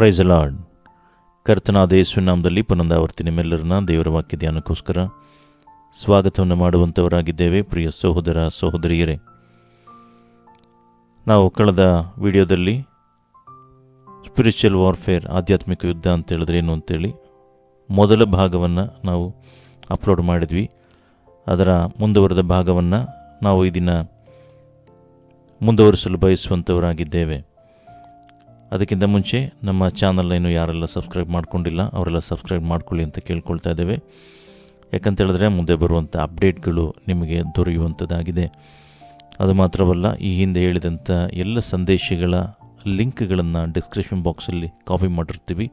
Price lord ಕರ್ತನಾದ ನಾಮದಲ್ಲಿ ಪುನಂದಾವರ್ತಿ ನಿಮ್ಮೆಲ್ಲರನ್ನ ದೇವರ ವಾಕ್ಯ ಧ್ಯಾನಕ್ಕೋಸ್ಕರ ಸ್ವಾಗತವನ್ನು ಮಾಡುವಂಥವರಾಗಿದ್ದೇವೆ ಪ್ರಿಯ ಸಹೋದರ ಸಹೋದರಿಯರೇ, ನಾವು ಕಳೆದ ವಿಡಿಯೋದಲ್ಲಿ ಸ್ಪಿರಿಚುವಲ್ ವಾರ್ಫೇರ್ ಆಧ್ಯಾತ್ಮಿಕ ಯುದ್ಧ ಅಂತ ಹೇಳಿದ್ರೆ ಏನು ಅಂತೇಳಿ ಮೊದಲ ಭಾಗವನ್ನು ನಾವು ಅಪ್ಲೋಡ್ ಮಾಡಿದ್ವಿ. ಅದರ ಮುಂದುವರೆದ ಭಾಗವನ್ನು ನಾವು ಈ ಮುಂದುವರಿಸಲು ಬಯಸುವಂಥವರಾಗಿದ್ದೇವೆ ಅದಕ್ಕಿಂತ ಮುಂಚೆ ನಮ್ಮ ಚಾನಲ್ನ ಇನ್ನು ಯಾರೆಲ್ಲ ಸಬ್ಸ್ಕ್ರೈಬ್ ಮಾಡ್ಕೊಂಡಿಲ್ಲ, ಅವರೆಲ್ಲ ಸಬ್ಸ್ಕ್ರೈಬ್ ಮಾಡ್ಕೊಳ್ಳಿ ಅಂತ ಕೇಳ್ಕೊಳ್ತಾ ಇದ್ದೇವೆ. ಯಾಕಂತ ಹೇಳಿದ್ರೆ ಮುಂದೆ ಬರುವಂಥ ಅಪ್ಡೇಟ್ಗಳು ನಿಮಗೆ ದೊರೆಯುವಂಥದ್ದಾಗಿದೆ ಅದು ಮಾತ್ರವಲ್ಲ, ಈ ಹಿಂದೆ ಹೇಳಿದಂಥ ಎಲ್ಲ ಸಂದೇಶಗಳ ಲಿಂಕ್ಗಳನ್ನು ಡಿಸ್ಕ್ರಿಪ್ಷನ್ ಬಾಕ್ಸಲ್ಲಿ ಕಾಪಿ ಮಾಡಿರ್ತೀವಿ.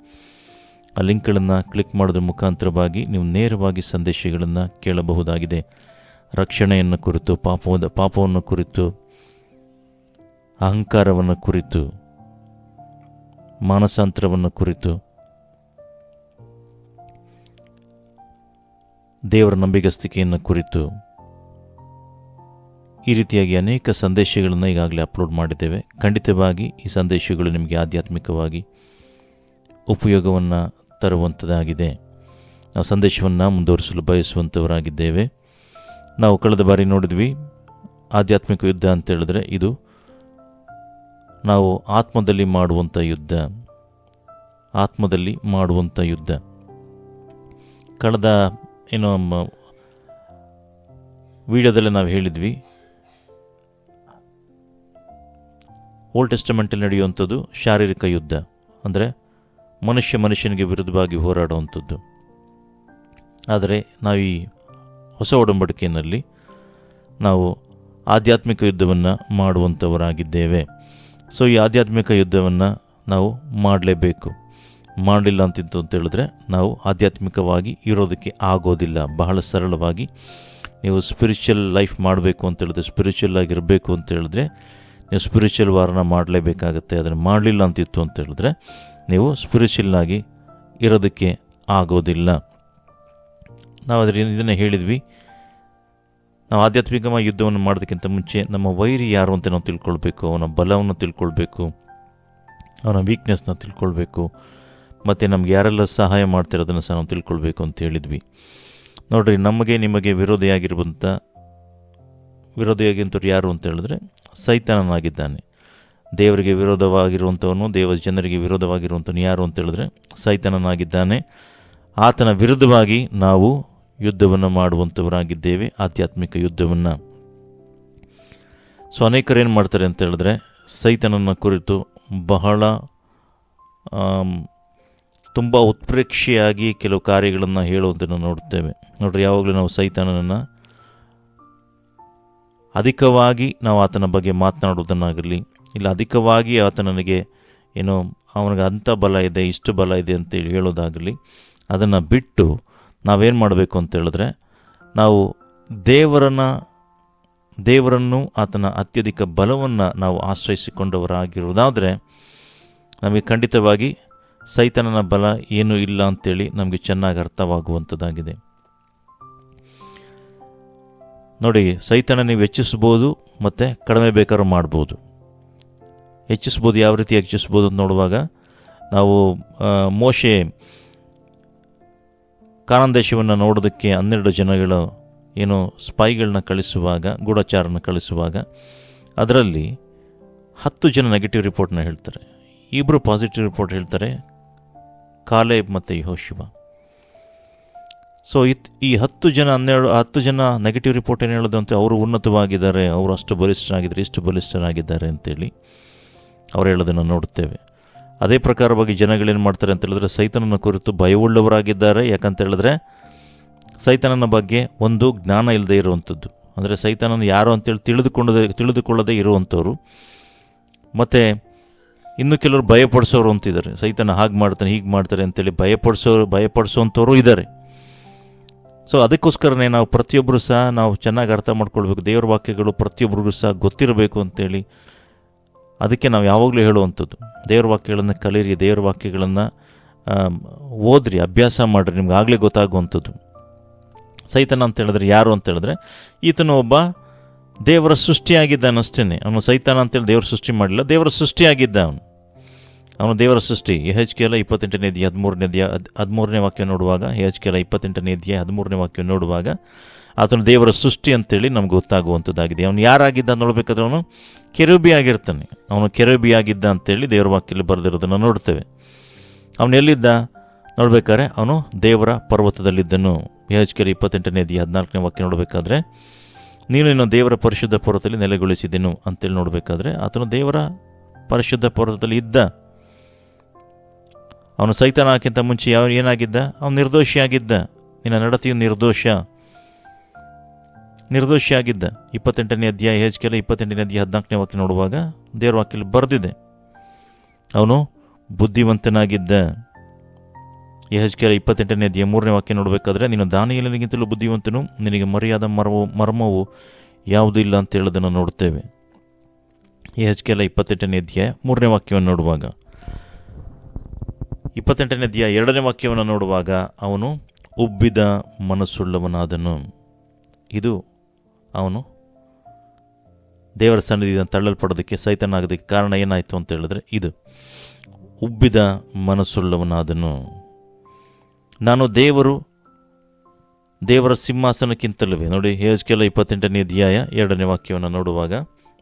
ಆ ಲಿಂಕ್ಗಳನ್ನು ಕ್ಲಿಕ್ ಮಾಡೋದ್ರ ಮುಖಾಂತರವಾಗಿ ನೀವು ನೇರವಾಗಿ ಸಂದೇಶಗಳನ್ನು ಕೇಳಬಹುದಾಗಿದೆ. ರಕ್ಷಣೆಯನ್ನು ಕುರಿತು ಪಾಪದ ಪಾಪವನ್ನು ಕುರಿತು, ಅಹಂಕಾರವನ್ನು ಕುರಿತು ಮಾನಸಾಂತರವನ್ನು ಕುರಿತು. ದೇವರ ನಂಬಿಗಸ್ತಿಕೆಯನ್ನು ಕುರಿತು ಈ ರೀತಿಯಾಗಿ ಅನೇಕ ಸಂದೇಶಗಳನ್ನು ಈಗಾಗಲೇ ಅಪ್ಲೋಡ್ ಮಾಡಿದ್ದೇವೆ. ಖಂಡಿತವಾಗಿ ಈ ಸಂದೇಶಗಳು ನಿಮಗೆ ಆಧ್ಯಾತ್ಮಿಕವಾಗಿ ಉಪಯೋಗವನ್ನು ತರುವಂಥದ್ದಾಗಿದೆ ನಾವು ಸಂದೇಶವನ್ನು ಮುಂದುವರಿಸಲು ಬಯಸುವಂಥವರಾಗಿದ್ದೇವೆ ನಾವು ಕಳೆದ ಬಾರಿ ನೋಡಿದ್ವಿ, ಆಧ್ಯಾತ್ಮಿಕ ಯುದ್ಧ ಅಂತ ಹೇಳಿದ್ರೆ ಇದು ನಾವು ಆತ್ಮದಲ್ಲಿ ಮಾಡುವಂಥ ಯುದ್ಧ. ಆತ್ಮದಲ್ಲಿ ಮಾಡುವಂಥ ಯುದ್ಧ. ಕಳೆದ ಏನೋ ವಿಡಿಯೋದಲ್ಲಿ ನಾವು ಹೇಳಿದ್ವಿ. ಓಲ್ಡ್ ಟೆಸ್ಟಮೆಂಟಲ್ಲಿ ನಡೆಯುವಂಥದ್ದು ಶಾರೀರಿಕ ಯುದ್ಧ. ಅಂದರೆ ಮನುಷ್ಯ ಮನುಷ್ಯನಿಗೆ ವಿರುದ್ಧವಾಗಿ ಹೋರಾಡುವಂಥದ್ದು. ಆದರೆ ನಾವು ಈ ಹೊಸ ಒಡಂಬಡಿಕೆಯಲ್ಲಿ ನಾವು ಆಧ್ಯಾತ್ಮಿಕ ಯುದ್ಧವನ್ನು ಮಾಡುವಂಥವರಾಗಿದ್ದೇವೆ. ಸೊ ಈ ಆಧ್ಯಾತ್ಮಿಕ ಯುದ್ಧವನ್ನು ನಾವು ಮಾಡಲೇಬೇಕು. ಮಾಡಲಿಲ್ಲ ಅಂತಿತ್ತು ಅಂತ ಹೇಳಿದ್ರೆ ನಾವು ಆಧ್ಯಾತ್ಮಿಕವಾಗಿ ಇರೋದಕ್ಕೆ ಆಗೋದಿಲ್ಲ. ಬಹಳ ಸರಳವಾಗಿ ನೀವು ಸ್ಪಿರಿಚುವಲ್ ಲೈಫ್ ಮಾಡಬೇಕು ಅಂತ ಹೇಳಿದ್ರೆ ಸ್ಪಿರಿಚುವಲ್ ಆಗಿರಬೇಕು ಅಂತ ಹೇಳಿದ್ರೆ ನೀವು ಸ್ಪಿರಿಚುವಲ್ ವಾರನ ಮಾಡಲೇಬೇಕಾಗತ್ತೆ. ಅದನ್ನು ಮಾಡಲಿಲ್ಲ ಅಂತಿತ್ತು ಅಂತ ಹೇಳಿದ್ರೆ ನೀವು ಸ್ಪಿರಿಚುವಲ್ ಆಗಿ ಇರೋದಕ್ಕೆ ಆಗೋದಿಲ್ಲ. ನಾವು ಅದರಿಂದ ಇದನ್ನು ಹೇಳಿದ್ವಿ. ನಾವು ಆಧ್ಯಾತ್ಮಿಕವಾಗಿ ಯುದ್ಧವನ್ನು ಮಾಡೋದಕ್ಕಿಂತ ಮುಂಚೆ ನಮ್ಮ ವೈರಿ ಯಾರು ಅಂತ ನಾವು ತಿಳ್ಕೊಳ್ಬೇಕು, ಅವನ ಬಲವನ್ನು ತಿಳ್ಕೊಳ್ಬೇಕು, ಅವನ ವೀಕ್ನೆಸ್ನ ತಿಳ್ಕೊಳ್ಬೇಕು, ಮತ್ತು ನಮ್ಗೆ ಯಾರೆಲ್ಲ ಸಹಾಯ ಮಾಡ್ತಿರೋದನ್ನು ಸಹ ನಾವು ತಿಳ್ಕೊಳ್ಬೇಕು ಅಂತ ಹೇಳಿದ್ವಿ. ನೋಡ್ರಿ, ನಮಗೆ ನಿಮಗೆ ವಿರೋಧಿಯಾಗಿರುವಂಥ ವಿರೋಧಿಯಾಗಿಂಥವ್ರು ಯಾರು ಅಂತ ಹೇಳಿದ್ರೆ ಸೈತಾನನಾಗಿದ್ದಾನೆ. ದೇವರಿಗೆ ವಿರೋಧವಾಗಿರುವಂಥವನು, ದೇವ ಜನರಿಗೆ ವಿರೋಧವಾಗಿರುವಂಥವನು ಯಾರು ಅಂತ ಹೇಳಿದ್ರೆ ಸೈತಾನನಾಗಿದ್ದಾನೆ. ಆತನ ವಿರುದ್ಧವಾಗಿ ನಾವು ಯುದ್ಧವನ್ನು ಮಾಡುವಂಥವರಾಗಿದ್ದೇವೆ, ಆಧ್ಯಾತ್ಮಿಕ ಯುದ್ಧವನ್ನು. ಸೊ ಅನೇಕರು ಏನು ಮಾಡ್ತಾರೆ ಅಂತ ಹೇಳಿದ್ರೆ, ಸೈತನನ್ನು ಕುರಿತು ಬಹಳ ತುಂಬ ಉತ್ಪ್ರೇಕ್ಷೆಯಾಗಿ ಕೆಲವು ಕಾರ್ಯಗಳನ್ನು ಹೇಳುವುದನ್ನು ನೋಡುತ್ತೇವೆ ನೋಡ್ರಿ, ಯಾವಾಗಲೂ ನಾವು ಸೈತನನ್ನು ಅಧಿಕವಾಗಿ ನಾವು ಆತನ ಬಗ್ಗೆ ಮಾತನಾಡುವುದನ್ನಾಗಲಿ, ಇಲ್ಲ ಅಧಿಕವಾಗಿ ಆತ ನನಗೆ ಏನೋ, ಅವನಿಗೆ ಅಂಥ ಬಲ ಇದೆ, ಇಷ್ಟು ಬಲ ಇದೆ ಅಂತೇಳಿ ಹೇಳೋದಾಗಲಿ, ಅದನ್ನು ಬಿಟ್ಟು ನಾವೇನು ಮಾಡಬೇಕು ಅಂತ ಹೇಳಿದ್ರೆ, ನಾವು ದೇವರನ್ನ, ದೇವರನ್ನು ಆತನ ಅತ್ಯಧಿಕ ಬಲವನ್ನು ನಾವು ಆಶ್ರಯಿಸಿಕೊಂಡವರಾಗಿರುವುದಾದರೆ, ನಮಗೆ ಖಂಡಿತವಾಗಿ ಸೈತನನ ಬಲ ಏನೂ ಇಲ್ಲ ಅಂತೇಳಿ ನಮಗೆ ಚೆನ್ನಾಗಿ ಅರ್ಥವಾಗುವಂಥದ್ದಾಗಿದೆ. ನೋಡಿ, ಸೈತನ ನೀವು ಹೆಚ್ಚಿಸ್ಬೋದು ಮತ್ತು ಕಡಿಮೆ ಬೇಕಾದ್ರೂ ಮಾಡ್ಬೋದು. ಹೆಚ್ಚಿಸ್ಬೋದು, ಯಾವ ರೀತಿ ಹೆಚ್ಚಿಸ್ಬೋದು ಅಂತ ನೋಡುವಾಗ, ನಾವು ಮೋಶೆ ಕಾನಾನ್ ದೇಶವನ್ನು ನೋಡೋದಕ್ಕೆ ಹನ್ನೆರಡು ಜನಗಳು ಏನು ಸ್ಪೈಗಳನ್ನ ಕಳಿಸುವಾಗ ಗೂಢಚಾರನ ಕಳಿಸುವಾಗ ಅದರಲ್ಲಿ ಹತ್ತು ಜನ ನೆಗೆಟಿವ್ ರಿಪೋರ್ಟ್ನ ಹೇಳ್ತಾರೆ. ಇಬ್ಬರು ಪಾಸಿಟಿವ್ ರಿಪೋರ್ಟ್ ಹೇಳ್ತಾರೆ, ಕಾಲೇಬ್ ಮತ್ತು ಯಹೋಶಿವ. ಸೊ ಇತ್, ಈ ಹತ್ತು ಜನ ಹನ್ನೆರಡು, ಹತ್ತು ಜನ ನೆಗೆಟಿವ್ ರಿಪೋರ್ಟ್ ಏನು ಹೇಳೋದು ಅಂತ ಅವರು ಉನ್ನತವಾಗಿದ್ದಾರೆ, ಅವರು ಅಷ್ಟು ಬಲಿಷ್ಠರಾಗಿದ್ದಾರೆ, ಇಷ್ಟು ಬಲಿಷ್ಠರಾಗಿದ್ದಾರೆ ಅಂತೇಳಿ ಅವ್ರು ಹೇಳೋದನ್ನು ನೋಡುತ್ತೇವೆ. ಅದೇ ಪ್ರಕಾರವಾಗಿ ಜನಗಳೇನು ಮಾಡ್ತಾರೆ ಅಂತ ಹೇಳಿದ್ರೆ ಸೈತನನ ಕುರಿತು ಭಯವುಳ್ಳವರಾಗಿದ್ದಾರೆ. ಯಾಕಂತ ಹೇಳಿದ್ರೆ ಸೈತನನ ಬಗ್ಗೆ ಒಂದು ಜ್ಞಾನ ಇಲ್ಲದೆ ಇರುವಂಥದ್ದು. ಅಂದರೆ ಸೈತನನ ಯಾರು ಅಂತೇಳಿ ತಿಳಿದುಕೊಂಡದೆ, ತಿಳಿದುಕೊಳ್ಳದೆ ಇರುವಂಥವ್ರು. ಮತ್ತು ಇನ್ನು ಕೆಲವರು ಭಯಪಡಿಸೋರು ಅಂತಿದ್ದಾರೆ ಸೈತನ ಹಾಗೆ ಮಾಡ್ತಾನೆ, ಹೀಗೆ ಮಾಡ್ತಾರೆ ಅಂತೇಳಿ ಭಯಪಡಿಸೋರು ಭಯಪಡಿಸೋವಂಥವ್ರು ಇದ್ದಾರೆ. ಸೊ ಅದಕ್ಕೋಸ್ಕರನೇ ನಾವು ಪ್ರತಿಯೊಬ್ಬರು ಸಹ ನಾವು ಚೆನ್ನಾಗಿ ಅರ್ಥ ಮಾಡ್ಕೊಳ್ಬೇಕು. ದೇವರ ವಾಕ್ಯಗಳು ಪ್ರತಿಯೊಬ್ಬರಿಗೂ ಸಹ ಗೊತ್ತಿರಬೇಕು ಅಂತೇಳಿ ಅದಕ್ಕೆ ನಾವು ಯಾವಾಗಲೂ ಹೇಳುವಂಥದ್ದು. ದೇವ್ರ ವಾಕ್ಯಗಳನ್ನು ಕಲೀರಿ, ದೇವ್ರ ವಾಕ್ಯಗಳನ್ನು ಓದ್ರಿ, ಅಭ್ಯಾಸ ಮಾಡಿರಿ, ನಿಮ್ಗೆ ಆಗಲೇ ಗೊತ್ತಾಗುವಂಥದ್ದು. ಸೈತನ ಅಂತ ಹೇಳಿದ್ರೆ ಯಾರು ಅಂತ ಹೇಳಿದ್ರೆ, ಈತನು ಒಬ್ಬ ದೇವರ ಸೃಷ್ಟಿಯಾಗಿದ್ದಾನೆ ಅಷ್ಟೇ ಅವನು ಸೈತಾನ ಅಂತೇಳಿ ದೇವರ ಸೃಷ್ಟಿ ಮಾಡಿಲ್ಲ ದೇವರ ಸೃಷ್ಟಿಯಾಗಿದ್ದ ಅವನು. ಅವನು ದೇವರ ಸೃಷ್ಟಿ. ಎಚ್ ಕೆ ಎಲ್ಲ ಇಪ್ಪತ್ತೆಂಟನೇ ಅಧ್ಯಾಯ ಹದಿಮೂರನೇ ಹದ್, ಹದಿಮೂರನೇ ವಾಕ್ಯ ನೋಡುವಾಗ ಎಚ್ ಕೆ ಎಲ್ ಇಪ್ಪತ್ತೆಂಟನೇ ಅಧ್ಯಾಯ ಹದಿಮೂರನೇ ವಾಕ್ಯ ನೋಡುವಾಗ ಆತನು ದೇವರ ಸೃಷ್ಟಿ ಅಂತೇಳಿ ನಮ್ಗೆ ಗೊತ್ತಾಗುವಂಥದ್ದಾಗಿದೆ. ಅವನು ಯಾರಾಗಿದ್ದ ನೋಡಬೇಕಾದ್ರೆ ಅವನು ಕೆರೂಬಿ ಆಗಿರ್ತಾನೆ. ಅವನು ಕೆರೂಬಿ ಆಗಿದ್ದ ಅಂತೇಳಿ ದೇವರ ವಾಕ್ಯಲ್ಲಿ ಬರೆದಿರೋದನ್ನು ನೋಡ್ತೇವೆ. ಅವನು ಎಲ್ಲಿದ್ದ? ನೋಡ್ಬೇಕಾದ್ರೆ ಅವನು ದೇವರ ಪರ್ವತದಲ್ಲಿದ್ದನು. ಎಚ್ ಕೆರೆ ಎಲ್ ಇಪ್ಪತ್ತೆಂಟನೇ ದಿ ಹದಿನಾಲ್ಕನೇ ವಾಕ್ಯ ನೋಡಬೇಕಾದ್ರೆ, ನೀನು ಇನ್ನು ದೇವರ ಪರಿಶುದ್ಧ ಪರ್ವತದಲ್ಲಿ ನೆಲೆಗೊಳಿಸಿದೆನು ಅಂತೇಳಿ ನೋಡಬೇಕಾದ್ರೆ, ಆತನು ದೇವರ ಪರಿಶುದ್ಧ ಪರ್ವತದಲ್ಲಿ ಇದ್ದ. ಅವನು ಸೈತಾನಕ್ಕಿಂತ ಮುಂಚೆ ಯಾವ ಏನಾಗಿದ್ದ? ಅವನು ನಿರ್ದೋಷಿಯಾಗಿದ್ದ. ನಿನ್ನ ನಡತೆಯು ನಿರ್ದೋಷ. ನಿರ್ದೋಷಿಯಾಗಿದ್ದ ಇಪ್ಪತ್ತೆಂಟನೇ ಅಧ್ಯಾಯ ಹೆಚ್ ಕೆಲ ಇಪ್ಪತ್ತೆಂಟನೇ ಅಧ್ಯಾಯ ಹದಿನಾಲ್ಕನೇ ವಾಕ್ಯ ನೋಡುವಾಗ ದೇವರ ವಾಕ್ಯಲ್ಲಿ ಬರೆದಿದೆ. ಅವನು ಬುದ್ಧಿವಂತನಾಗಿದ್ದ. ಎಚ್ ಕೆಲ ಇಪ್ಪತ್ತೆಂಟನೇ ಅಧ್ಯಾಯ ಮೂರನೇ ವಾಕ್ಯ ನೋಡಬೇಕಾದ್ರೆ, ನೀನು ದಾನಿಯಲ್ಲಿಗಿಂತಲೂ ಬುದ್ಧಿವಂತನು, ನಿನಗೆ ಮರ್ಯಾದ ಮರವು, ಮರ್ಮವು ಯಾವುದೂ ಇಲ್ಲ ಅಂತ ಹೇಳೋದನ್ನು ನೋಡ್ತೇವೆ. ಎಚ್ ಕೆಲ ಇಪ್ಪತ್ತೆಂಟನೇ ಅಧ್ಯಾಯ ಮೂರನೇ ವಾಕ್ಯವನ್ನು ನೋಡುವಾಗ. ಇಪ್ಪತ್ತೆಂಟನೇ ಅಧ್ಯಾಯ ಎರಡನೇ ವಾಕ್ಯವನ್ನು ನೋಡುವಾಗ ಅವನು ಉಬ್ಬಿದ ಮನಸ್ಸುಳ್ಳವನಾದನು. ಇದು ಅವನು, ದೇವರ ಸನ್ನಿಧಿಯಿಂದ ತಳ್ಳಲ್ಪಡೋದಕ್ಕೆ ಸೈತನಾಗೋದಕ್ಕೆ ಕಾರಣ ಏನಾಯಿತು ಅಂತ ಹೇಳಿದ್ರೆ ಇದು, ಉಬ್ಬಿದ ಮನಸ್ಸುಳ್ಳವನಾದನು. ನಾನು ದೇವರು, ದೇವರ ಸಿಂಹಾಸನಕ್ಕಿಂತಲೂ ನೋಡಿ ಹೇಜ್ಕೆಲ್ಲ ಇಪ್ಪತ್ತೆಂಟನೇ ಅಧ್ಯಾಯ ಎರಡನೇ ವಾಕ್ಯವನ್ನು ನೋಡುವಾಗ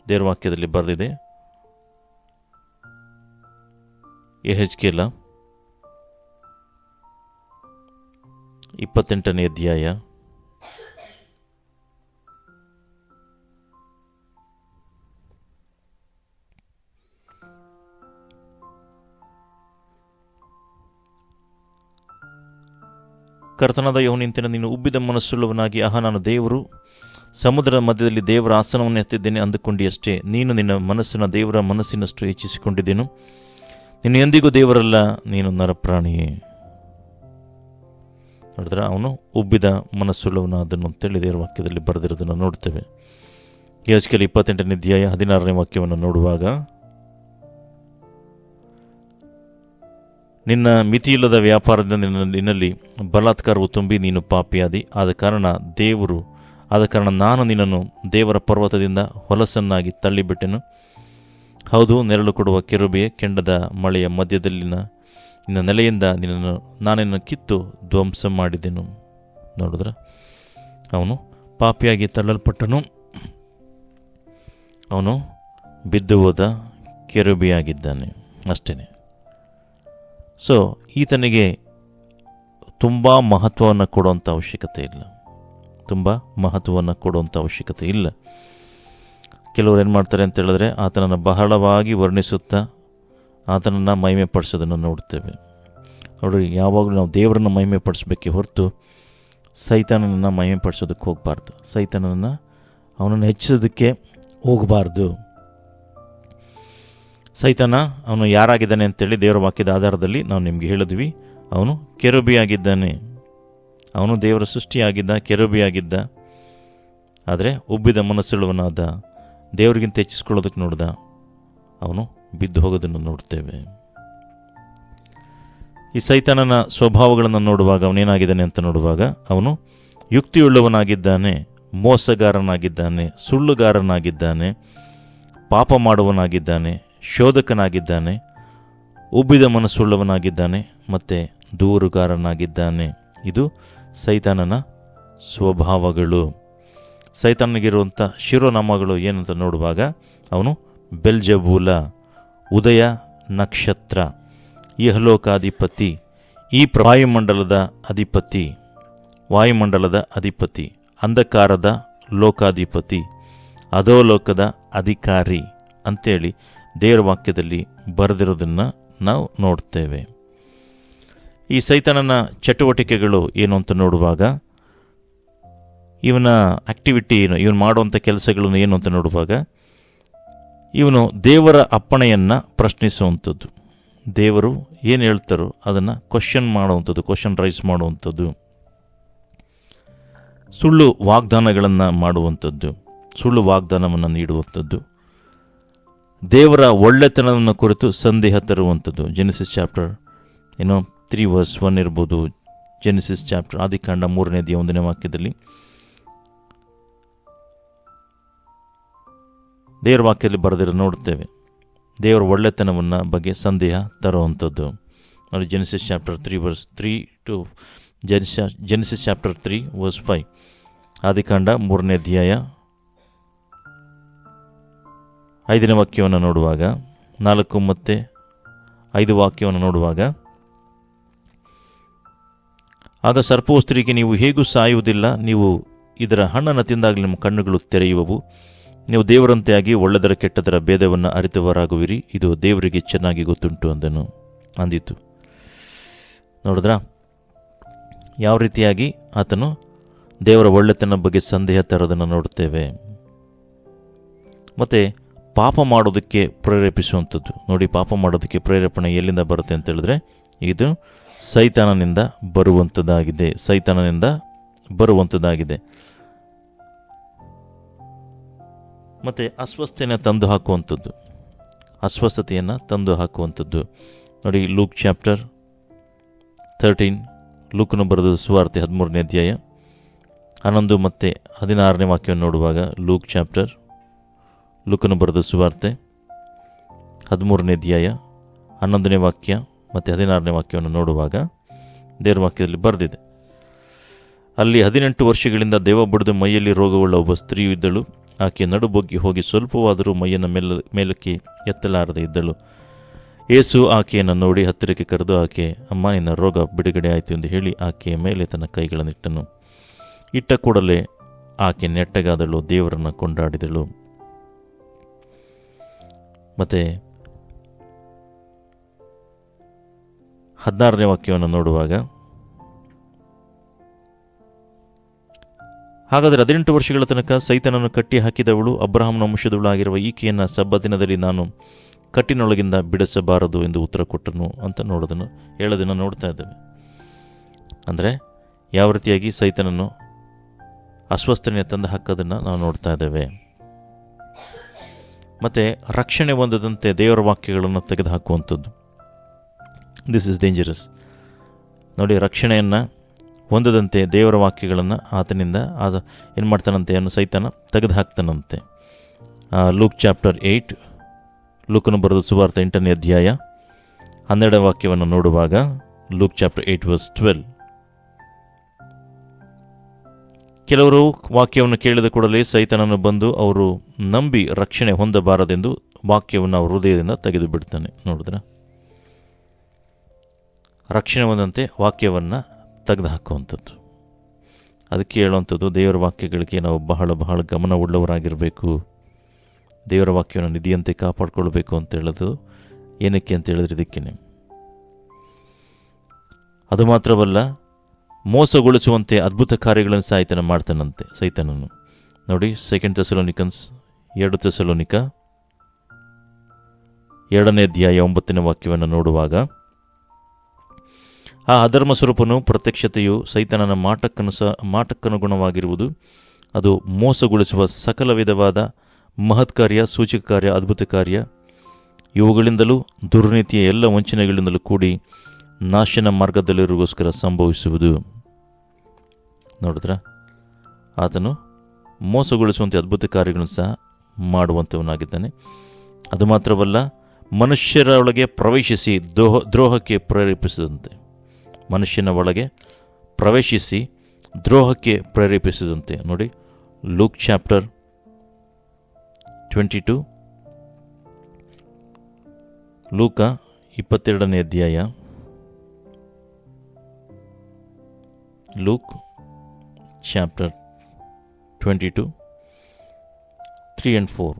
ದೇವರ ವಾಕ್ಯದಲ್ಲಿ ಬರೆದಿದೆ. ಎಹೆಜ್ಕೆಲ ಇಪ್ಪತ್ತೆಂಟನೇ ಅಧ್ಯಾಯ ಕರ್ತನಾದ ಯೋನಿಂತಿನ ನೀನು ಉಬ್ಬಿದ ಮನಸ್ಸುಳ್ಳವನಾಗಿ ಆಹ ನಾನು ದೇವರು, ಸಮುದ್ರದ ಮಧ್ಯದಲ್ಲಿ ದೇವರ ಆಸನವನ್ನು ಎತ್ತಿದ್ದೇನೆ ಅಂದುಕೊಂಡಿಯಷ್ಟೇ, ನೀನು ನಿನ್ನ ಮನಸ್ಸಿನ ದೇವರ ಮನಸ್ಸಿನಷ್ಟು ಹೆಚ್ಚಿಸಿಕೊಂಡಿದ್ದೇನು. ನೀನು ಎಂದಿಗೂ ದೇವರಲ್ಲ, ನೀನು ನರಪ್ರಾಣಿಯೇ. ನೋಡಿದ್ರೆ ಅವನು ಉಬ್ಬಿದ ಮನಸ್ಸುಳ್ಳವನಾದನು ಅಂತೇಳಿ ದೇವರ ವಾಕ್ಯದಲ್ಲಿ ಬರೆದಿರೋದನ್ನು ನೋಡ್ತೇವೆ. ಯೋಚಿಕೆಯಲ್ಲಿ ಇಪ್ಪತ್ತೆಂಟನೇ ಅಧ್ಯಾಯ ಹದಿನಾರನೇ ವಾಕ್ಯವನ್ನು ನೋಡುವಾಗ ನಿನ್ನ ಮಿತಿಯಿಲ್ಲದ ವ್ಯಾಪಾರದಿಂದ ನಿನ್ನ ನಿನ್ನಲ್ಲಿ ಬಲಾತ್ಕಾರವು ತುಂಬಿ ನೀನು ಪಾಪಿಯಾದಿ. ಆದ ಕಾರಣ ದೇವರು, ಆದ ಕಾರಣ ನಾನು ನಿನ್ನನ್ನು ದೇವರ ಪರ್ವತದಿಂದ ಹೊಲಸನ್ನಾಗಿ ತಳ್ಳಿಬಿಟ್ಟೆನು. ಹೌದು, ನೆರಳು ಕೊಡುವ ಕೆರುಬೆಯೇ, ಕೆಂಡದ ಮಳೆಯ ಮಧ್ಯದಲ್ಲಿನ ನಿನ್ನ ನೆಲೆಯಿಂದ ನಿನ್ನನ್ನು ನಾನಿನ್ನು ಕಿತ್ತು ಧ್ವಂಸ ಮಾಡಿದೆನು. ನೋಡಿದ್ರ? ಅವನು ಪಾಪಿಯಾಗಿ ತಳ್ಳಲ್ಪಟ್ಟನು. ಅವನು ಬಿದ್ದು ಹೋದ ಕೆರುಬಿಯಾಗಿದ್ದಾನೆ. ಅಷ್ಟೇ ಸೊ ಈತನಿಗೆ ತುಂಬ ಮಹತ್ವವನ್ನು ಕೊಡುವಂಥ ಅವಶ್ಯಕತೆ ಇಲ್ಲ. ತುಂಬ ಮಹತ್ವವನ್ನು ಕೊಡುವಂಥ ಅವಶ್ಯಕತೆ ಇಲ್ಲ. ಕೆಲವರು ಏನು ಮಾಡ್ತಾರೆ ಅಂತ ಹೇಳಿದ್ರೆ, ಆತನನ್ನು ಬಹಳವಾಗಿ ವರ್ಣಿಸುತ್ತಾ ಆತನನ್ನು ಮಹಿಮೆ ಪಡಿಸೋದನ್ನು ನೋಡ್ತೇವೆ. ನೋಡ್ರಿ, ಯಾವಾಗಲೂ ನಾವು ದೇವರನ್ನು ಮಹಿಮೆ ಪಡಿಸ್ಬೇಕೆ ಹೊರತು ಸೈತಾನನನ್ನು ಮಹಿಮೆ ಪಡಿಸೋದಕ್ಕೆ ಹೋಗಬಾರ್ದು. ಸೈತಾನನನ್ನು ಅವನನ್ನು ಹೆಚ್ಚಿಸೋದಕ್ಕೆ ಹೋಗಬಾರ್ದು. ಸೈತಾನ, ಅವನು ಯಾರಾಗಿದ್ದಾನೆ ಅಂತೇಳಿ ದೇವರ ವಾಕ್ಯದ ಆಧಾರದಲ್ಲಿ ನಾವು ನಿಮಗೆ ಹೇಳಿದ್ವಿ. ಅವನು ಕೆರುಬಿಯಾಗಿದ್ದಾನೆ. ಅವನು ದೇವರ ಸೃಷ್ಟಿಯಾಗಿದ್ದ, ಕೆರುಬಿಯಾಗಿದ್ದ, ಆದರೆ ಉಬ್ಬಿದ ಮನಸ್ಸುಳ್ಳವನಾದ, ದೇವರಿಗಿಂತ ಹೆಚ್ಚಿಸ್ಕೊಳ್ಳೋದಕ್ಕೆ ನೋಡ್ದ, ಅವನು ಬಿದ್ದು ಹೋಗೋದನ್ನು ನೋಡ್ತೇವೆ. ಈ ಸೈತಾನನ ಸ್ವಭಾವಗಳನ್ನು ನೋಡುವಾಗ ಅವನೇನಾಗಿದ್ದಾನೆ ಅಂತ ನೋಡುವಾಗ, ಅವನು ಯುಕ್ತಿಯುಳ್ಳವನಾಗಿದ್ದಾನೆ, ಮೋಸಗಾರನಾಗಿದ್ದಾನೆ, ಸುಳ್ಳುಗಾರನಾಗಿದ್ದಾನೆ, ಪಾಪ ಮಾಡುವನಾಗಿದ್ದಾನೆ ಶೋಧಕನಾಗಿದ್ದಾನೆ, ಉಬ್ಬಿದ ಮನಸ್ಸುಳ್ಳವನಾಗಿದ್ದಾನೆ ಮತ್ತು ದೂರುಗಾರನಾಗಿದ್ದಾನೆ. ಇದು ಸೈತಾನನ ಸ್ವಭಾವಗಳು. ಸೈತಾನನಿಗಿರುವಂಥ ಶಿರೋನಾಮಗಳು ಏನಂತ ನೋಡುವಾಗ ಅವನು ಬೆಲ್ಜಬೂಲ, ಉದಯ ನಕ್ಷತ್ರ ಇಹಲೋಕಾಧಿಪತಿ ಈ ಪ್ರವಾಯುಮಂಡಲದ ಅಧಿಪತಿ, ವಾಯುಮಂಡಲದ ಅಧಿಪತಿ, ಅಂಧಕಾರದ ಲೋಕಾಧಿಪತಿ, ಅಧೋಲೋಕದ ಅಧಿಕಾರಿ ಅಂತೇಳಿ ದೇವರ ವಾಕ್ಯದಲ್ಲಿ ಬರೆದಿರೋದನ್ನು ನಾವು ನೋಡ್ತೇವೆ. ಈ ಸೈತಾನನ ಚಟುವಟಿಕೆಗಳು ಏನು ಅಂತ ನೋಡುವಾಗ, ಇವನ ಆಕ್ಟಿವಿಟಿ ಏನು, ಇವನು ಮಾಡುವಂಥ ಕೆಲಸಗಳನ್ನು ಏನು ಅಂತ ನೋಡುವಾಗ, ಇವನು ದೇವರ ಅಪ್ಪಣೆಯನ್ನು ಪ್ರಶ್ನಿಸುವಂಥದ್ದು. ದೇವರು ಏನು ಹೇಳ್ತಾರೋ ಅದನ್ನು ಕ್ವಶನ್ ಮಾಡುವಂಥದ್ದು ಕ್ವಶನ್ ರೈಸ್ ಮಾಡುವಂಥದ್ದು. ಸುಳ್ಳು ವಾಗ್ದಾನಗಳನ್ನು ಮಾಡುವಂಥದ್ದು, ಸುಳ್ಳು ವಾಗ್ದಾನವನ್ನು ನೀಡುವಂಥದ್ದು. ದೇವರ ಒಳ್ಳೆತನವನ್ನು ಕುರಿತು ಸಂದೇಹ ತರುವಂಥದ್ದು. ಜೆನಿಸಿಸ್ ಚಾಪ್ಟರ್ ಏನೋ ತ್ರೀ ವರ್ಸ್ ಒನ್ ಇರ್ಬೋದು. ಜೆನಿಸಿಸ್ ಚಾಪ್ಟರ್ ಆದಿಕಾಂಡ ಮೂರನೇ ದಿನ ಒಂದನೇ ವಾಕ್ಯದಲ್ಲಿ. ದೇವರ ವಾಕ್ಯದಲ್ಲಿ ಬರೆದಿರೋ ನೋಡ್ತೇವೆ. ದೇವರ ಒಳ್ಳೆತನವನ್ನು ಬಗ್ಗೆ ಸಂದೇಹ ತರುವಂಥದ್ದು. ನೋಡಿ Genesis chapter three verse three to Genesis Genesis chapter three verse five ಆದಿಕಾಂಡ ಮೂರನೇ ಅಧ್ಯಾಯ ಐದನೇ ವಾಕ್ಯವನ್ನು ನೋಡುವಾಗ, ನಾಲ್ಕು ಮತ್ತು ಐದು ವಾಕ್ಯವನ್ನು ನೋಡುವಾಗ, ಆಗ ಸರ್ಪವು ಸ್ತ್ರೀಗೆ, ನೀವು ಹೇಗೂ ಸಾಯುವುದಿಲ್ಲ, ನೀವು ಇದರ ಹಣ್ಣನ್ನು ತಿಂದಾಗಲಿ ನಿಮ್ಮ ಕಣ್ಣುಗಳು ತೆರೆಯುವವು, ನೀವು ದೇವರಂತೆಯಾಗಿ ಒಳ್ಳೆದರ ಕೆಟ್ಟದರ ಭೇದವನ್ನು ಅರಿತವರಾಗುವಿರಿ, ಇದು ದೇವರಿಗೆ ಚೆನ್ನಾಗಿ ಗೊತ್ತುಂಟು ಅಂದನು. ಅಂದಿತು. ನೋಡಿದ್ರಾ? ಯಾವ ರೀತಿಯಾಗಿ ಆತನು ದೇವರ ಒಳ್ಳೆತನ ಬಗ್ಗೆ ಸಂದೇಹ ತರೋದನ್ನು ನೋಡುತ್ತೇವೆ. ಮತ್ತು ಪಾಪ ಮಾಡೋದಕ್ಕೆ ಪ್ರೇರೇಪಿಸುವಂಥದ್ದು. ನೋಡಿ, ಪಾಪ ಮಾಡೋದಕ್ಕೆ ಪ್ರೇರೇಪಣೆ ಎಲ್ಲಿಂದ ಬರುತ್ತೆ ಅಂತ ಹೇಳಿದ್ರೆ, ಇದು ಸೈತಾನನಿಂದ ಬರುವಂಥದ್ದಾಗಿದೆ ಸೈತಾನನಿಂದ ಬರುವಂಥದ್ದಾಗಿದೆ. ಮತ್ತು ಅಸ್ವಸ್ಥತೆಯನ್ನು ತಂದು ಹಾಕುವಂಥದ್ದು. ಅಸ್ವಸ್ಥತೆಯನ್ನು ತಂದು ಹಾಕುವಂಥದ್ದು. ನೋಡಿ, ಲೂಕ್ ಚಾಪ್ಟರ್ ಥರ್ಟೀನ್, ಲೂಕನು ಬರೆದ ಸುವಾರ್ತೆ ಹದಿಮೂರನೇ ಅಧ್ಯಾಯ ಹನ್ನೊಂದು ಮತ್ತು ಹದಿನಾರನೇ ವಾಕ್ಯವನ್ನು ನೋಡುವಾಗ ಲೂಕ್ ಚಾಪ್ಟರ್ ಲೂಕನು ಬರೆದ ಸುವಾರ್ತೆ, ಹದಿಮೂರನೇ ಅಧ್ಯಾಯ, ಹನ್ನೊಂದನೇ ವಾಕ್ಯ ಮತ್ತು ಹದಿನಾರನೇ ವಾಕ್ಯವನ್ನು ನೋಡುವಾಗ ದೇವರ ವಾಕ್ಯದಲ್ಲಿ ಬರೆದಿದೆ. ಅಲ್ಲಿ ಹದಿನೆಂಟು ವರ್ಷಗಳಿಂದ ದೇವ ಬಡಿದು ಮೈಯಲ್ಲಿ ರೋಗವುಳ್ಳ ಒಬ್ಬ ಸ್ತ್ರೀಯು ಇದ್ದಳು. ಆಕೆ ನಡುಬೊಗ್ಗಿ ಹೋಗಿ ಸ್ವಲ್ಪವಾದರೂ ಮೈಯನ್ನು ಮೇಲ, ಮೇಲಕ್ಕೆ ಎತ್ತಲಾರದೆ ಇದ್ದಳು. ಏಸು ಆಕೆಯನ್ನು ನೋಡಿ ಹತ್ತಿರಕ್ಕೆ ಕರೆದು ಆಕೆ, ಅಮ್ಮ, ನಿನ್ನ ರೋಗ ಬಿಡುಗಡೆ ಆಯಿತು ಎಂದು ಹೇಳಿ ಆಕೆಯ ಮೇಲೆ ತನ್ನ ಕೈಗಳನ್ನಿಟ್ಟನು. ಇಟ್ಟ ಕೂಡಲೇ ಆಕೆ ನೆಟ್ಟಗಾದಳು, ದೇವರನ್ನು ಕೊಂಡಾಡಿದಳು. ಮತ್ತು ಹದಿನಾರನೇ ವಾಕ್ಯವನ್ನು ನೋಡುವಾಗ, ಹಾಗಾದರೆ ಹದಿನೆಂಟು ವರ್ಷಗಳ ತನಕ ಸೈತನನ್ನು ಕಟ್ಟಿ ಹಾಕಿದವಳು ಅಬ್ರಹಾಮನ ವಂಶದವಳಾಗಿರುವ ಈಕೆಯನ್ನು ಸಬ್ಬ ದಿನದಲ್ಲಿ ನಾನು ಕಟ್ಟಿನೊಳಗಿಂದ ಬಿಡಿಸಬಾರದು ಎಂದು ಉತ್ತರ ಕೊಟ್ಟನು ಅಂತ ನೋಡೋದನ್ನು, ಹೇಳೋದನ್ನು ನೋಡ್ತಾ ಇದ್ದೇವೆ. ಅಂದರೆ ಯಾವ ರೀತಿಯಾಗಿ ಸೈತನನ್ನು ಅಸ್ವಸ್ಥನೆಯ ತಂದು ಹಾಕೋದನ್ನು ನಾವು ನೋಡ್ತಾ ಇದ್ದೇವೆ. ಮತ್ತು ರಕ್ಷಣೆ ಹೊಂದದಂತೆ ದೇವರ ವಾಕ್ಯಗಳನ್ನು ತೆಗೆದುಹಾಕುವಂಥದ್ದು. ದಿಸ್ ಇಸ್ ಡೇಂಜರಸ್ ನೋಡಿ, ರಕ್ಷಣೆಯನ್ನು ಹೊಂದದಂತೆ ದೇವರ ವಾಕ್ಯಗಳನ್ನು ಆತನಿಂದ ಅದು ಏನು ಮಾಡ್ತಾನಂತೆ ಅನ್ನು ಸೈತಾನ ತೆಗೆದುಹಾಕ್ತಾನಂತೆ. ಲೂಕ್ ಚಾಪ್ಟರ್ ಏಯ್ಟ್ ಲೂಕನು ಬರೆದ ಸುವಾರ್ಥ ಎಂಟನೇ ಅಧ್ಯಾಯ ಹನ್ನೆರಡನೇ ವಾಕ್ಯವನ್ನು ನೋಡುವಾಗ Luke chapter eight verse twelve ಕೆಲವರು ವಾಕ್ಯವನ್ನು ಕೇಳಿದ ಕೂಡಲೇ ಸೈತನನ್ನು ಬಂದು ಅವರು ನಂಬಿ ರಕ್ಷಣೆ ಹೊಂದಬಾರದೆಂದು ವಾಕ್ಯವನ್ನು ಅವರ ಹೃದಯದಿಂದ ತೆಗೆದು ಬಿಡ್ತಾನೆ ನೋಡಿದ್ರ? ರಕ್ಷಣೆ ಹೊಂದಂತೆ ವಾಕ್ಯವನ್ನು ತೆಗೆದು ಹಾಕುವಂಥದ್ದು ಅದಕ್ಕೆ ಹೇಳುವಂಥದ್ದು, ದೇವರ ವಾಕ್ಯಗಳಿಗೆ ನಾವು ಬಹಳ ಬಹಳ ಗಮನವುಳ್ಳವರಾಗಿರಬೇಕು. ದೇವರ ವಾಕ್ಯವನ್ನು ನಿಧಿಯಂತೆ ಕಾಪಾಡಿಕೊಳ್ಬೇಕು ಅಂತ ಹೇಳೋದು ಏನಕ್ಕೆ ಅಂತ ಹೇಳಿದ್ರೆ ಇದಕ್ಕೇನೆ ಅದು ಮಾತ್ರವಲ್ಲ ಮೋಸಗೊಳಿಸುವಂತೆ ಅದ್ಭುತ ಕಾರ್ಯಗಳನ್ನು ಸಹಿತನ ಮಾಡ್ತಾನಂತೆ, ಸೈತನನ್ನು. ನೋಡಿ ಸೆಕೆಂಡ್ ತೆಸಲೋನಿಕನ್ಸ್ ಎರಡು ತೆಸಲೋನಿಕ ಎರಡನೇ ಅಧ್ಯಾಯ ಒಂಬತ್ತನೇ ವಾಕ್ಯವನ್ನು ನೋಡುವಾಗ, ಆ ಅಧರ್ಮ ಸ್ವರೂಪನು ಪ್ರತ್ಯಕ್ಷತೆಯು ಸೈತನನ ಮಾಟಕ್ಕನು ಸಹ ಮಾಟಕ್ಕನುಗುಣವಾಗಿರುವುದು, ಅದು ಮೋಸಗೊಳಿಸುವ ಸಕಲ ವಿಧವಾದ ಮಹತ್ ಕಾರ್ಯ, ಸೂಚಕ ಕಾರ್ಯ, ಅದ್ಭುತ ಕಾರ್ಯ, ಇವುಗಳಿಂದಲೂ ದುರ್ನೀತಿಯ ಎಲ್ಲ ವಂಚನೆಗಳಿಂದಲೂ ಕೂಡಿ ನಾಶನ ಮಾರ್ಗದಲ್ಲಿರೋಗೋಸ್ಕರ ಸಂಭವಿಸುವುದು. ನೋಡಿದ್ರ? ಆತನು ಮೋಸಗೊಳಿಸುವಂಥ ಅದ್ಭುತ ಕಾರ್ಯಗಳನ್ನು ಸಹ ಮಾಡುವಂಥವನಾಗಿದ್ದಾನೆ. ಅದು ಮಾತ್ರವಲ್ಲ, ಮನುಷ್ಯರ ಒಳಗೆ ಪ್ರವೇಶಿಸಿ ದ್ರೋಹ ದ್ರೋಹಕ್ಕೆ ಪ್ರೇರೇಪಿಸಿದಂತೆ. ಮನುಷ್ಯನ ಒಳಗೆ ಪ್ರವೇಶಿಸಿ ದ್ರೋಹಕ್ಕೆ ಪ್ರೇರೇಪಿಸಿದಂತೆ. ನೋಡಿ, Luke chapter twenty two. Luke ಇಪ್ಪತ್ತೆರಡನೇ ಅಧ್ಯಾಯ. Chapter twenty two three and four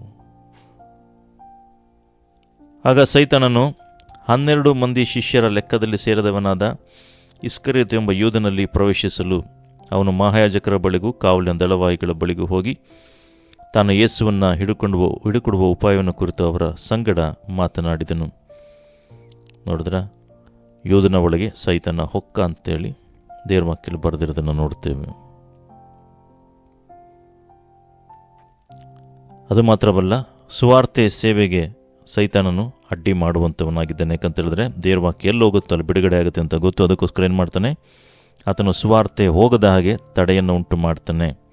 ಆಗ ಸೈತನನು ಹನ್ನೆರಡು ಮಂದಿ ಶಿಷ್ಯರ ಲೆಕ್ಕದಲ್ಲಿ ಸೇರಿದವನಾದ ಇಸ್ಕರಿಯತ್ ಎಂಬ ಯೋಧನಲ್ಲಿ ಪ್ರವೇಶಿಸಲು ಅವನು ಮಹಾಯಾಜಕರ ಬಳಿಗೂ ಕಾವಲಿನ ದಳವಾಯಿಗಳ ಬಳಿಗೂ ಹೋಗಿ ತಾನು ಯೇಸುವನ್ನು ಹಿಡುಕೊಂಡು ಹಿಡುಕೊಡುವ ಉಪಾಯವನ್ನು ಕುರಿತು ಅವರ ಸಂಗಡ ಮಾತನಾಡಿದನು. ನೋಡಿದ್ರ? ಯೋಧನ ಒಳಗೆ ಸೈತನ ಹೊಕ್ಕ ಅಂತೇಳಿ ದೇವ್ರ ಮಕ್ಕಳು ಬರೆದಿರೋದನ್ನು ನೋಡ್ತೇವೆ. ಅದು ಮಾತ್ರವಲ್ಲ, ಸುವಾರ್ತೆ ಸೇವೆಗೆ ಸೈತಾನನು ಅಡ್ಡಿ ಮಾಡುವಂಥವನಾಗಿದ್ದಾನೆ ಯಾಕಂತ ಹೇಳಿದ್ರೆ, ದೇವ್ರ ವಾಕ್ಯ ಎಲ್ಲಿ ಹೋಗುತ್ತೋ ಅಲ್ಲಿ ಬಿಡುಗಡೆ ಆಗುತ್ತೆ ಅಂತ ಗೊತ್ತು. ಅದಕ್ಕೋಸ್ಕರ ಏನು ಮಾಡ್ತಾನೆ? ಆತನು ಸುವಾರ್ತೆ ಹೋಗದ ಹಾಗೆ ತಡೆಯನ್ನು ಉಂಟು ಮಾಡ್ತಾನೆ.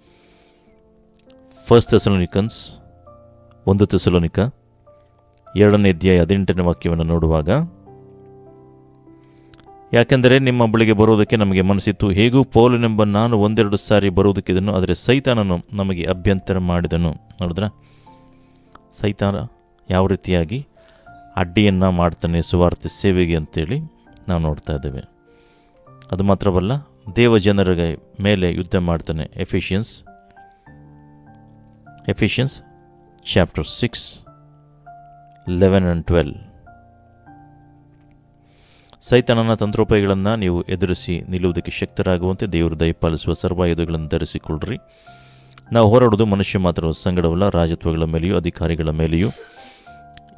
ಫಸ್ಟ್ ಥೆಸಲೋನಿಕನ್ಸ್ ಒಂದು ತೆಸಲೋನಿಕ ಎರಡನೇ ಅಧ್ಯಾಯ ಹದಿನೆಂಟನೇ ವಾಕ್ಯವನ್ನು ನೋಡುವಾಗ ಯಾಕೆಂದರೆ ನಿಮ್ಮ ಬಳಿಗೆ ಬರುವುದಕ್ಕೆ ನಮಗೆ ಮನಸ್ಸಿತ್ತು. ಹೇಗೂ ಪೌಲನೆಂಬ ನಾನು ಒಂದೆರಡು ಸಾರಿ ಬರುವುದಕ್ಕಿದನು, ಆದರೆ ಸೈತಾನನು ನಮಗೆ ಅಭ್ಯಂತರ ಮಾಡಿದನು. ನೋಡಿದ್ರ? ಸೈತಾನ ಯಾವ ರೀತಿಯಾಗಿ ಅಡ್ಡಿಯನ್ನು ಮಾಡ್ತಾನೆ ಸುವಾರ್ತೆ ಸೇವೆಗೆ ಅಂತೇಳಿ ನಾವು ನೋಡ್ತಾ ಇದ್ದೇವೆ. ಅದು ಮಾತ್ರವಲ್ಲ, ದೇವ ಜನರಿಗೆ ಮೇಲೆ ಯುದ್ಧ ಮಾಡ್ತಾನೆ Ephesians. Ephesians chapter six eleven and twelve ಸೈತನನ ತಂತ್ರೋಪಾಯಗಳನ್ನು ನೀವು ಎದುರಿಸಿ ನಿಲ್ಲುವುದಕ್ಕೆ ಶಕ್ತರಾಗುವಂತೆ ದೇವರು ದಯಪಾಲಿಸುವ ಸರ್ವಾಯುಧಗಳನ್ನು ಧರಿಸಿಕೊಳ್ಳ್ರಿ. ನಾವು ಹೋರಾಡುವುದು ಮನುಷ್ಯ ಮಾತ್ರ, ಸಂಗಡವಲ್ಲ, ರಾಜತ್ವಗಳ ಮೇಲೆಯೂ, ಅಧಿಕಾರಿಗಳ ಮೇಲೆಯೂ,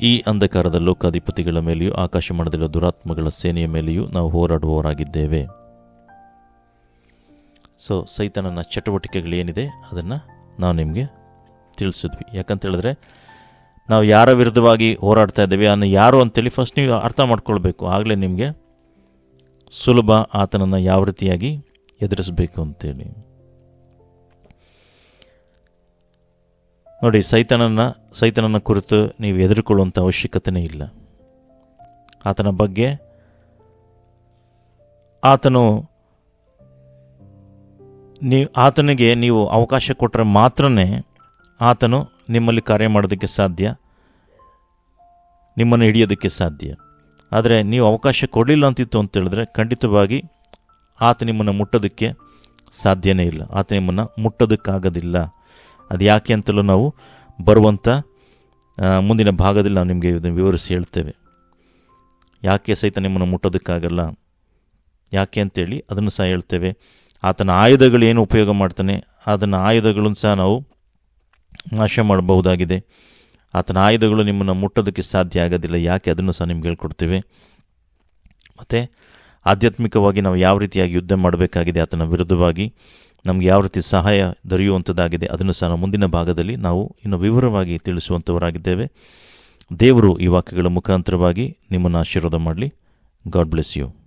ಈ ಅಂಧಕಾರದ ಲೋಕಾಧಿಪತಿಗಳ ಮೇಲೆಯೂ ಆಕಾಶಮಾನದಲ್ಲಿರುವ ದುರಾತ್ಮಗಳ ಸೇನೆಯ ಮೇಲೆಯೂ ನಾವು ಹೋರಾಡುವವರಾಗಿದ್ದೇವೆ. ಸೊ ಸೈತನನ ಚಟುವಟಿಕೆಗಳೇನಿದೆ, ಅದನ್ನು ನಾವು ನಿಮಗೆ ತಿಳಿಸಿದ್ವಿ. ಯಾಕಂತ ಹೇಳಿದ್ರೆ ನಾವು ಯಾರ ವಿರುದ್ಧವಾಗಿ ಹೋರಾಡ್ತಾ ಇದ್ದೇವೆ ಅನ್ನು ಯಾರು ಅಂತೇಳಿ ಫಸ್ಟ್ ನೀವು ಅರ್ಥ ಮಾಡ್ಕೊಳ್ಬೇಕು. ಆಗಲೇ ನಿಮಗೆ ಸುಲಭ ಆತನನ್ನು ಯಾವ ರೀತಿಯಾಗಿ ಎದುರಿಸಬೇಕು ಅಂತೇಳಿ. ನೋಡಿ, ಸೈತನನ್ನು ಸೈತನನ ಕುರಿತು ನೀವು ಎದುರುಕೊಳ್ಳುವಂಥ ಅವಶ್ಯಕತೆನೇ ಇಲ್ಲ. ಆತನ ಬಗ್ಗೆ ಆತನು ನೀವು ಆತನಿಗೆ ನೀವು ಅವಕಾಶ ಕೊಟ್ಟರೆ ಮಾತ್ರನೇ ಆತನು ನಿಮ್ಮಲ್ಲಿ ಕಾರ್ಯ ಮಾಡೋದಕ್ಕೆ ಸಾಧ್ಯ? ನಿಮ್ಮನ್ನು ಹಿಡಿಯೋದಕ್ಕೆ ಸಾಧ್ಯ? ಆದರೆ ನೀವು ಅವಕಾಶ ಕೊಡಲಿಲ್ಲ ಅಂತಿತ್ತು ಅಂತೇಳಿದ್ರೆ ಖಂಡಿತವಾಗಿ ಆತ ನಿಮ್ಮನ್ನು ಮುಟ್ಟೋದಕ್ಕೆ ಸಾಧ್ಯನೇ ಇಲ್ಲ. ಆತ ನಿಮ್ಮನ್ನು ಮುಟ್ಟೋದಕ್ಕಾಗೋದಿಲ್ಲ. ಅದು ಯಾಕೆ ಅಂತಲೂ ನಾವು ಬರುವಂಥ ಮುಂದಿನ ಭಾಗದಲ್ಲಿ ನಾವು ನಿಮಗೆ ಇದನ್ನು ವಿವರಿಸಿ ಹೇಳ್ತೇವೆ. ಯಾಕೆ ಸಹಿತ ನಿಮ್ಮನ್ನು ಮುಟ್ಟೋದಕ್ಕಾಗಲ್ಲ? ಯಾಕೆ ಅಂತೇಳಿ ಅದನ್ನು ಸಹ ಹೇಳ್ತೇವೆ. ಆತನ ಆಯುಧಗಳು ಏನು ಉಪಯೋಗ ಮಾಡ್ತಾನೆ, ಅದನ್ನು ಆಯುಧಗಳನ್ನು ಸಹ ನಾವು ನಾಶ ಮಾಡಬಹುದಾಗಿದೆ ಆತನ ಆಯುಧಗಳು ನಿಮ್ಮನ್ನು ಮುಟ್ಟೋದಕ್ಕೆ ಸಾಧ್ಯ ಆಗೋದಿಲ್ಲ. ಯಾಕೆ ಅದನ್ನು ಸಹ ನಿಮ್ಗೆ ಹೇಳ್ಕೊಡ್ತೀವಿ? ಮತ್ತು, ಆಧ್ಯಾತ್ಮಿಕವಾಗಿ ನಾವು ಯಾವ ರೀತಿಯಾಗಿ ಯುದ್ಧ ಮಾಡಬೇಕಾಗಿದೆ? ಆತನ ವಿರುದ್ಧವಾಗಿ ನಮಗೆ ಯಾವ ರೀತಿ ಸಹಾಯ ದೊರೆಯುವಂಥದ್ದಾಗಿದೆ? ಅದನ್ನು ಸಹ ಮುಂದಿನ ಭಾಗದಲ್ಲಿ ನಾವು ಇನ್ನು ವಿವರವಾಗಿ ತಿಳಿಸುವಂಥವರಾಗಿದ್ದೇವೆ. ದೇವರು ಈ ವಾಕ್ಯಗಳ ಮುಖಾಂತರವಾಗಿ ನಿಮ್ಮನ್ನು ಆಶೀರ್ವಾದ ಮಾಡಲಿ. God bless you.